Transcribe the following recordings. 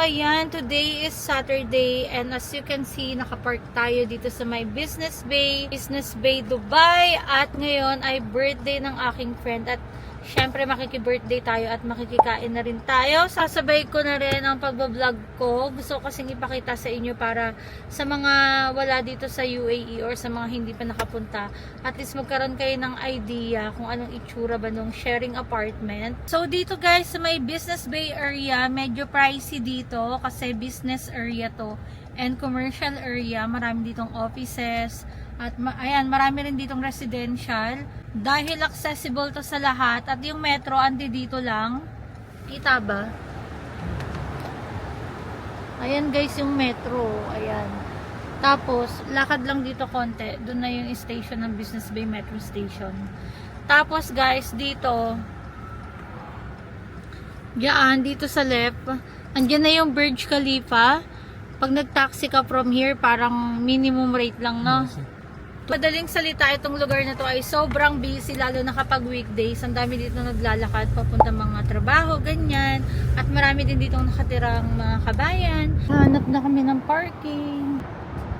ayan, today is Saturday and as you can see, nakapark tayo dito sa my Business Bay, Business Bay Dubai. At ngayon ay birthday ng aking friend. At syempre makiki-birthday tayo at makikikain na rin tayo. Sasabay ko na rin ang pagbablog ko. Gusto ko kasing ipakita sa inyo para sa mga wala dito sa UAE or sa mga hindi pa nakapunta, at least magkaroon kayo ng idea kung anong itsura ba nung sharing apartment. So dito guys, sa may Business Bay area, medyo pricey dito kasi business area to and commercial area. Marami ditong offices at ma- ayan, marami rin ditong residential. Dahil accessible to sa lahat at yung metro andi dito lang. Kita ba? Ayan guys yung metro. Ayan. Tapos, lakad lang dito konti. Doon na yung station ng Business Bay Metro Station. Tapos guys, dito, Diyan, dito sa left, andyan na yung Burj Khalifa. Pag nag-taxi ka from here, parang minimum rate lang, no? Madaling salita, itong lugar na to ay sobrang busy, lalo na kapag weekdays. Ang dami dito naglalakad, papunta mga trabaho, ganyan. At marami din dito nakatirang mga kabayan. Hanap na kami ng parking.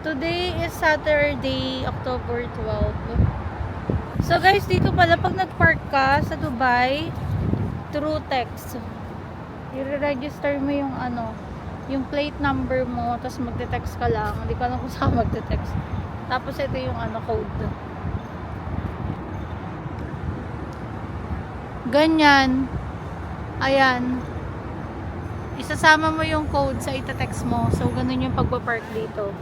Today is Saturday, October 12. So guys, dito pala pag nag-park ka sa Dubai, through text, i-register mo yung ano, yung plate number mo, tapos magte-text ka lang. Hindi ko alam kung saan magte-text. Tapos ito yung ano, code. Ganyan. Ayan. Isasama mo yung code sa ita-text mo. So, ganun yung pagpa-park dito.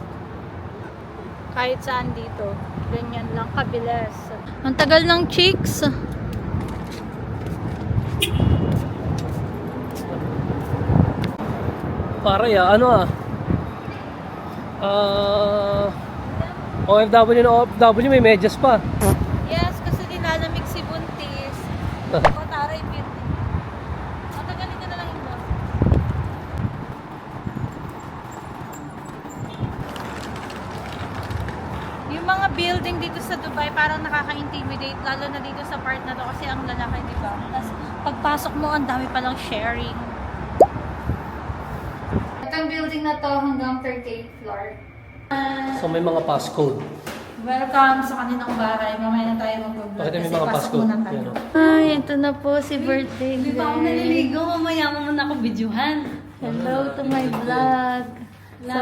Kahit saan dito. Ganyan lang kabilis. Ang tagal ng chicks. Pare ah, ano ah. Ah... OFW na OFW may medyas pa. Yes, kasi nilalamig si Buntis. Ako taray beauty. Matagalin ka na lang yun ba? Yung mga building dito sa Dubai parang nakaka-intimidate lalo na dito sa part na to kasi ang lalaki, di ba? Tapos pagpasok mo, ang dami palang sharing. Itong building na to hanggang 38th floor. So may mga passcode. Welcome sa kanilang bahay. Mamaya na tayo mag-vlog. Bakit may mga passcode? Yan, Ay, ito na po si birthday Hindi pa ako naliligo, mamaya mo muna ako videohan. Hello to my vlog. So,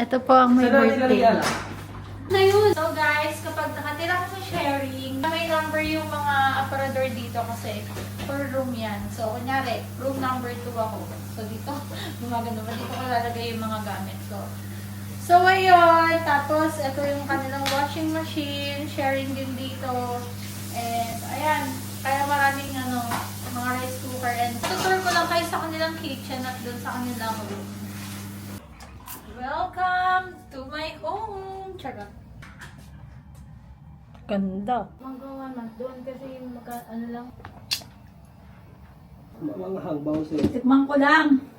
ito po ang my birthday. Na yun. So guys, kapag nakatira ka sa sharing, may number yung mga aparador dito kasi per room yan. So, kunyari, room number 2 ako. So, dito, gumagano ba? Dito ko lalagay yung mga gamit ko. So, ayun. Tapos, ito yung kanilang washing machine. Sharing din dito. And, ayan. Kaya maraming, ano, mga rice cooker. And, tutur ko lang kayo sa kanilang kitchen at dun sa kanilang room. Welcome to my home! Charot. Ganda. Magawa na doon kasi maka, ano lang. Mga hangbaw sa Tikman ko lang.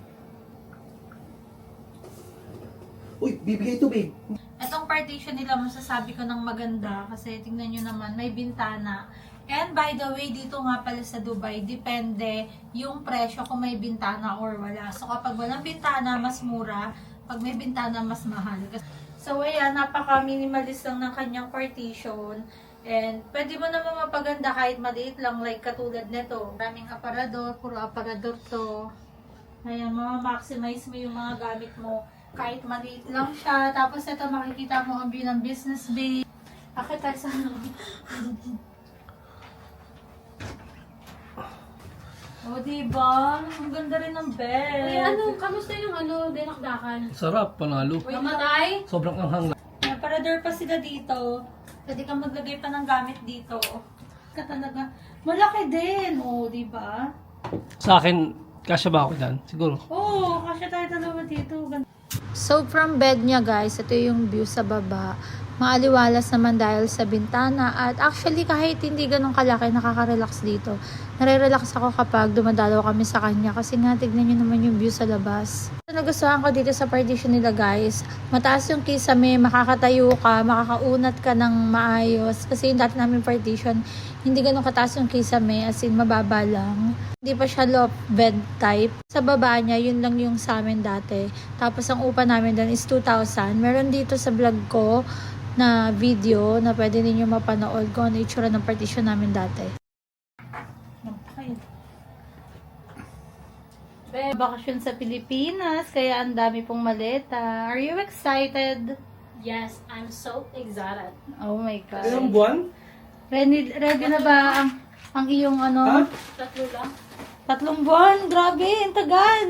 Bibigay tubig. Itong partition nila, masasabi ko ng maganda kasi tingnan nyo naman, may bintana. And by the way, dito nga pala sa Dubai, depende yung presyo kung may bintana or wala. So kapag walang bintana, mas mura. Pag may bintana, mas mahal. So ayan, napaka-minimalist lang ng kanyang partition. And pwede mo naman mapaganda kahit maliit lang, like katulad nito. Maraming aparador, puro aparador to. Ayan, ma-maximize mo yung mga gamit mo. Kahit maliit lang siya. Tapos ito, makikita mo ang view ng business bay. Akit tayo sa ano. o, diba? Ang ganda rin ng bed. Uy, ano, kamusta yung ano, dinakdakan? Sarap, panalo. Wait, Mamatay? Sobrang anghang lang. May parador pa sila dito. Pwede kang maglagay pa ng gamit dito. Ka talaga. Malaki din. O, diba? Sa akin, kasya ba ako dyan? Siguro. Oo, oh, kasya tayo dalawa dito. So, from bed niya guys, ito yung view sa baba. Maaliwalas naman dahil sa bintana. At actually, kahit hindi ganun kalaki, nakaka-relax dito. Nare-relax ako kapag dumadalaw kami sa kanya. Kasi nga, tignan nyo naman yung view sa labas. Nagustuhan ko dito sa partition nila guys. Mataas yung kisame, makakatayo ka, makakaunat ka ng maayos. Kasi yung dati namin partition, Hindi ganun kataas yung kisame, as in mababa lang. Hindi pa siya loft bed type. Sa baba niya, yun lang yung sa amin dati. Tapos ang upa namin doon is 2,000. Meron dito sa vlog ko na video na pwede ninyo mapanood kung ano itsura ng partition namin dati. Bakasyon sa Pilipinas, kaya ang dami pong maleta. Are you excited? Yes, I'm so excited. Oh my God. Ilang buwan? Ready, ready na ba ang, ang iyong ano? Ha? Tatlo lang. Tatlong buwan. Grabe, ang tagal.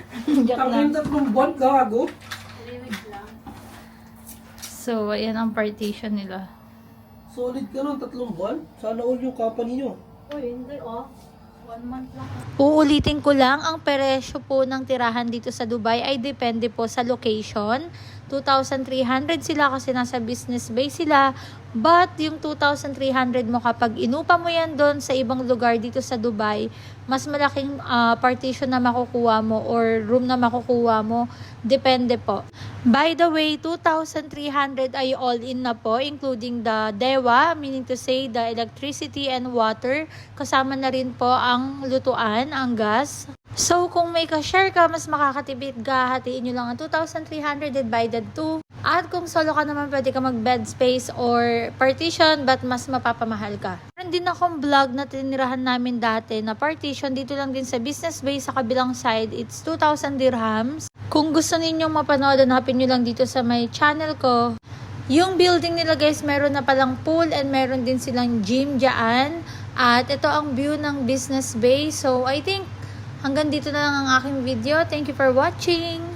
Joke lang. Tatlong tatlong buwan, gago. Three weeks lang. So, ayan ang partition nila. Solid ka nun, tatlong buwan. Sana all yung company nyo. Uy, hindi oh. Uulitin ko lang, ang presyo po ng tirahan dito sa Dubai ay depende po sa location. 2,300 sila kasi nasa business base sila. But yung 2,300 mo kapag inupa mo yan doon sa ibang lugar dito sa Dubai, mas malaking ah, partition na makukuha mo or room na makukuha mo. Depende po. By the way, 2,300 ay all-in na po, including the DEWA, meaning to say the electricity and water. Kasama na rin po ang lutuan, ang gas. So, kung may ka-share ka, mas makakatipid ka, hatiin nyo lang ang 2,300 divided 2. At kung solo ka naman, pwede ka mag-bed space or partition, but mas mapapamahal ka. Meron din akong vlog na tinirahan namin dati na partition dito lang din sa business base sa kabilang side. It's 2,000 dirhams. Kung gusto ninyong mapanood, hanapin nyo lang dito sa my channel ko. Yung building nila guys, meron na palang pool and meron din silang gym dyan. At ito ang view ng business bay. So I think hanggang dito na lang ang aking video. Thank you for watching.